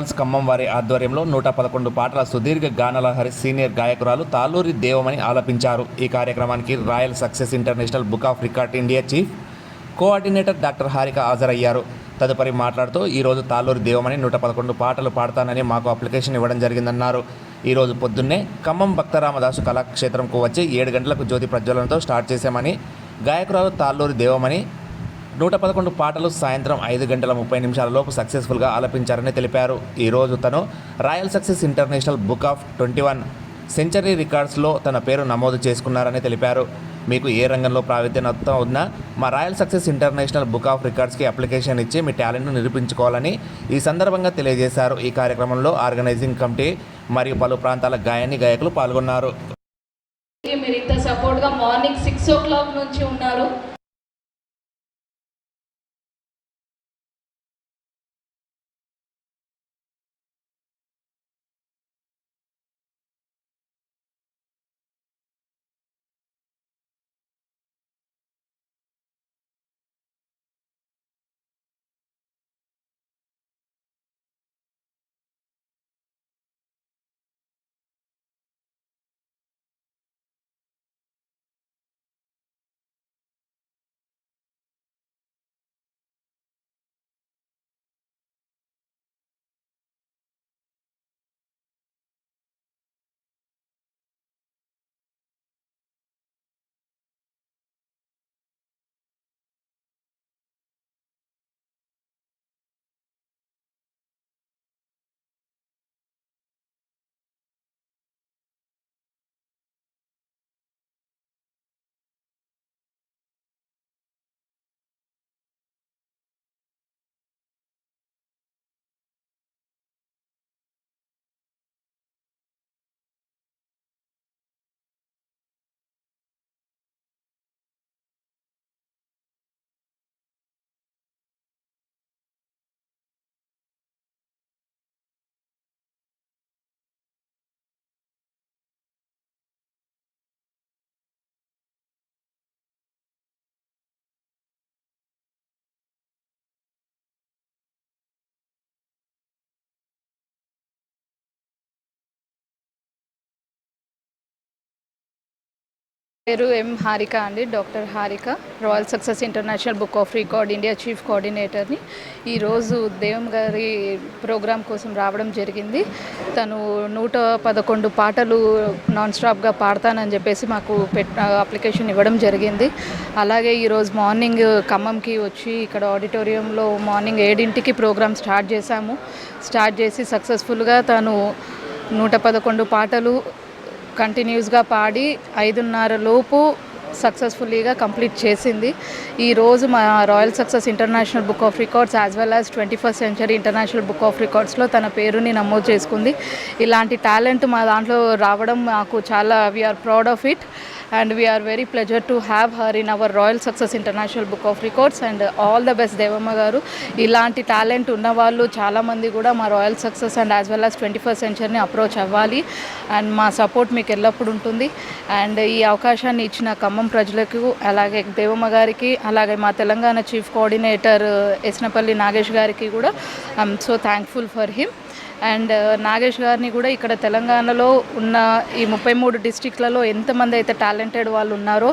ఖమ్మం వారి ఆధ్వర్యంలో నూట పదకొండు పాటల సుదీర్ఘ గానలహరి సీనియర్ గాయకురాలు తాలూరి దేవమని ఆలపించారు. ఈ కార్యక్రమానికి royal success international book of record India chief coordinator doctor Harika హాజరయ్యారు. తదుపరి మాట్లాడుతూ ఈరోజు తాలూరి దేవమని నూట పదకొండు పాటలు పాడతానని మాకు అప్లికేషన్ ఇవ్వడం జరిగిందన్నారు. ఈరోజు పొద్దున్నే ఖమ్మం భక్తరామదాసు కళాక్షేత్రంకు వచ్చి ఏడు గంటలకు జ్యోతి ప్రజ్వలనతో స్టార్ట్ చేశామని గాయకురాలు తాళ్ళూరి దేవమని నూట పదకొండు పాటలు సాయంత్రం ఐదు గంటల ముప్పై నిమిషాలలోపు సక్సెస్ఫుల్గా ఆలపించారని తెలిపారు. ఈరోజు తను royal success international book of twenty one century రికార్డ్స్లో తన పేరు నమోదు చేసుకున్నారని తెలిపారు. మీకు ఏ రంగంలో ప్రావీణ్యత ఉన్నా మా royal success international book of రికార్డ్స్కి application ఇచ్చి మీ టాలెంట్ను నిరూపించుకోవాలని ఈ సందర్భంగా తెలియజేశారు. ఈ కార్యక్రమంలో ఆర్గనైజింగ్ కమిటీ మరియు పలు ప్రాంతాల గాయని గాయకులు పాల్గొన్నారు. మీరు ఇంత సపోర్ట్గా మార్నింగ్ సిక్స్ ఓ క్లాక్ నుంచి ఉన్నారు. పేరు ఎం హారిక అండి doctor Harika royal success international book of record India chief కోఆర్డినేటర్ని. ఈరోజు దేవం గారి ప్రోగ్రాం కోసం రావడం జరిగింది. తను నూట పదకొండు పాటలు నాన్ స్టాప్గా పాడతానని చెప్పేసి మాకు పెట్ అప్లికేషన్ ఇవ్వడం జరిగింది. అలాగే ఈరోజు మార్నింగ్ ఖమ్మంకి వచ్చి ఇక్కడ ఆడిటోరియంలో మార్నింగ్ ఏడింటికి ప్రోగ్రామ్ స్టార్ట్ చేశాము. స్టార్ట్ చేసి సక్సెస్ఫుల్గా తను నూట పదకొండు పాటలు కంటిన్యూస్గా పాడి ఐదున్నర లోపు సక్సెస్ఫుల్లీగా కంప్లీట్ చేసింది. ఈరోజు మా royal success international book of records as well as twenty first century international book of రికార్డ్స్లో తన పేరుని నమోదు చేసుకుంది. ఇలాంటి టాలెంట్ మా దాంట్లో రావడం మాకు చాలా we are proud of it and we are very pleasure to have her in our royal success international book of records and all the best Devamma గారు. ఇలాంటి టాలెంట్ ఉన్న వాళ్ళు చాలామంది కూడా మా royal success and as well as twenty first సెంచరీని approach అవ్వాలి. And మా support మీకు ఎల్లప్పుడు ఉంటుంది. అండ్ ఈ అవకాశాన్ని ఇచ్చిన ఖమ్మం ప్రజలకు అలాగే దేవమ్మ గారికి అలాగే మా తెలంగాణ చీఫ్ కోఆర్డినేటర్ ఎస్నపల్లి నాగేష్ గారికి కూడా I'm so thankful for him and Nagesh గారిని కూడా ఇక్కడ తెలంగాణలో ఉన్న ఈ ముప్పై మూడు డిస్టిక్లలో ఎంతమంది అయితే టాలెంటెడ్ వాళ్ళు ఉన్నారో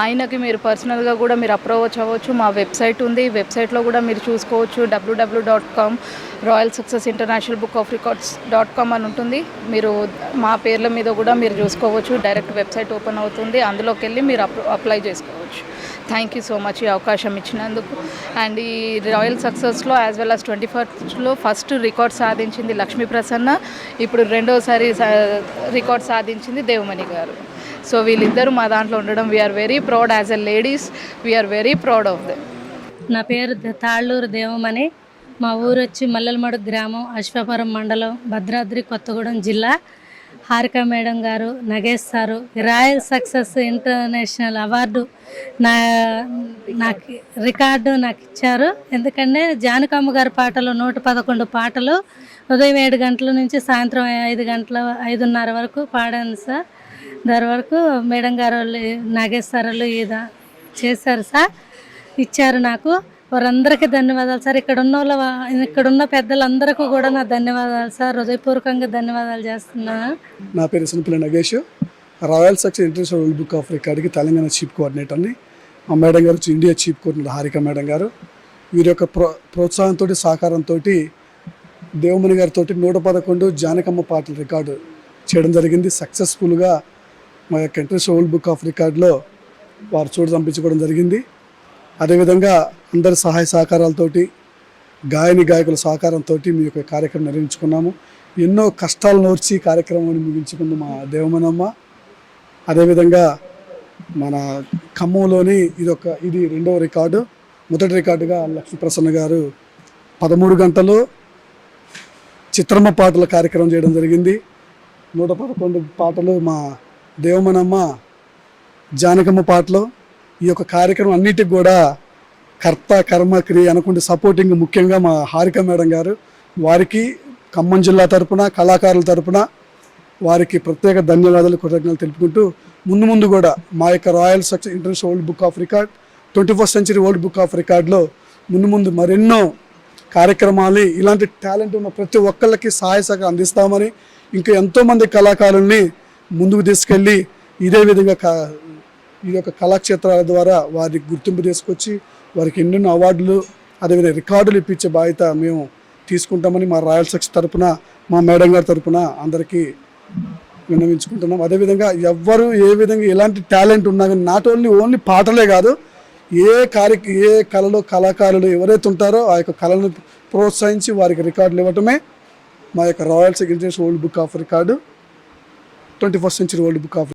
ఆయనకి మీరు పర్సనల్గా కూడా మీరు అప్రోచ్ అవ్వచ్చు. మా వెబ్సైట్ ఉంది. వెబ్సైట్లో కూడా మీరు చూసుకోవచ్చు. WW dot com royal success international book of records dot com అని ఉంటుంది. మీరు మా పేర్ల మీద కూడా మీరు చూసుకోవచ్చు. డైరెక్ట్ వెబ్సైట్ ఓపెన్ అవుతుంది. అందులోకి వెళ్ళి మీరు అప్లై చేసుకోవచ్చు. థ్యాంక్ యూ సో మచ్ ఈ అవకాశం ఇచ్చినందుకు. అండ్ ఈ రాయల్ సక్సెస్లో యాజ్ వెల్ అస్ ట్వంటీ ఫస్ట్లో ఫస్ట్ రికార్డ్ సాధించింది లక్ష్మీ ప్రసన్న ఇప్పుడు రెండోసారి రికార్డ్ సాధించింది దేవమణి గారు. సో వీళ్ళిద్దరూ మా దాంట్లో ఉండడం we are very proud as a ladies we are very proud of them నా పేరు తాళ్ళూరు దేవమని మా ఊరు వచ్చి మల్లెలమడు గ్రామం అశ్వాపురం మండలం భద్రాద్రి కొత్తగూడెం జిల్లా. హారిక మేడం గారు Nagesh sir royal success international award నా నాకు రికార్డు నాకు ఇచ్చారు. ఎందుకంటే జానకమ్మ గారి పాటలు నూట పదకొండు పాటలు ఉదయం ఏడు గంటల నుంచి సాయంత్రం ఐదు గంటల ఐదున్నర వరకు పాడాను సార్. దాని వరకు మేడం గారు వాళ్ళు నాగేష్ వాళ్ళు చేశారు సార్. ఇచ్చారు నాకు. వారందరికీ ధన్యవాదాలు సార్. ఇక్కడ ఉన్న వాళ్ళ ఇక్కడ ఉన్న పెద్దలందరికీ కూడా నా ధన్యవాదాలు సార్. హృదయపూర్వకంగా ధన్యవాదాలు చేస్తున్నా నా పేరు Sunapilla Nagesh. Royal success international world book of రికార్డ్కి Telangana chief కోఆర్డినేటర్ని మా మేడం గారు India chief coordinator Harika madam గారు. వీరి యొక్క ప్రో ప్రోత్సాహంతో సహకారంతో దేవమణి గారితో నూట పదకొండు జానకమ్మ పాటల రికార్డు చేయడం జరిగింది. సక్సెస్ఫుల్గా మా యొక్క ఇంటర్నేషనల్ వరల్డ్ బుక్ ఆఫ్ రికార్డులో వారు చోటు సంపించుకోవడం జరిగింది. అదేవిధంగా అందరి సహాయ సహకారాలతోటి గాయని గాయకుల సహకారంతో మీ యొక్క కార్యక్రమం నిర్వహించుకున్నాము. ఎన్నో కష్టాలు నోర్చి కార్యక్రమాన్ని ముగించుకుంది మా దేవమనమ్మ. అదేవిధంగా మన ఖమ్మంలోని ఇది ఒక ఇది రెండవ రికార్డు. మొదటి రికార్డుగా లక్ష్మీప్రసన్న గారు పదమూడు గంటలు చిత్రమ్మ పాటల కార్యక్రమం చేయడం జరిగింది. నూట పదకొండు పాటలు మా దేవమనమ్మ జానకమ్మ పాటలు ఈ యొక్క కార్యక్రమం అన్నిటికి కూడా కర్త కర్మ క్రియ అనుకుంటే సపోర్టింగ్ ముఖ్యంగా మా హారిక మేడం గారు. వారికి ఖమ్మం జిల్లా తరపున కళాకారుల తరపున వారికి ప్రత్యేక ధన్యవాదాలు కృతజ్ఞతలు తెలుపుకుంటూ ముందు ముందు కూడా మా యొక్క royal success international world book of record twenty first century world book of రికార్డ్లో ముందు ముందు మరెన్నో కార్యక్రమాలు ఇలాంటి టాలెంట్ ఉన్న ప్రతి ఒక్కళ్ళకి సహాయ సహకారం అందిస్తామని ఇంకా ఎంతోమంది కళాకారుల్ని ముందుకు తీసుకెళ్ళి ఇదే విధంగా ఈ యొక్క కళాక్షేత్రాల ద్వారా వారికి గుర్తింపు తీసుకొచ్చి వారికి ఎన్నెన్నో అవార్డులు అదేవిధంగా రికార్డులు ఇప్పించే బాధ్యత మేము తీసుకుంటామని మా రాయల్ సక్స్ తరపున మా మేడం గారి తరపున అందరికీ విన్నవించుకుంటున్నాం. అదేవిధంగా ఎవ్వరు ఏ విధంగా ఎలాంటి టాలెంట్ ఉన్నా కానీ నాట్ ఓన్లీ ఓన్లీ పాటలే కాదు ఏ కార్య ఏ కళలో కళాకారులు ఎవరైతే ఉంటారో ఆ యొక్క కళను ప్రోత్సహించి వారికి రికార్డులు ఇవ్వటమే మా యొక్క royal international world book of record. Twenty first century world book of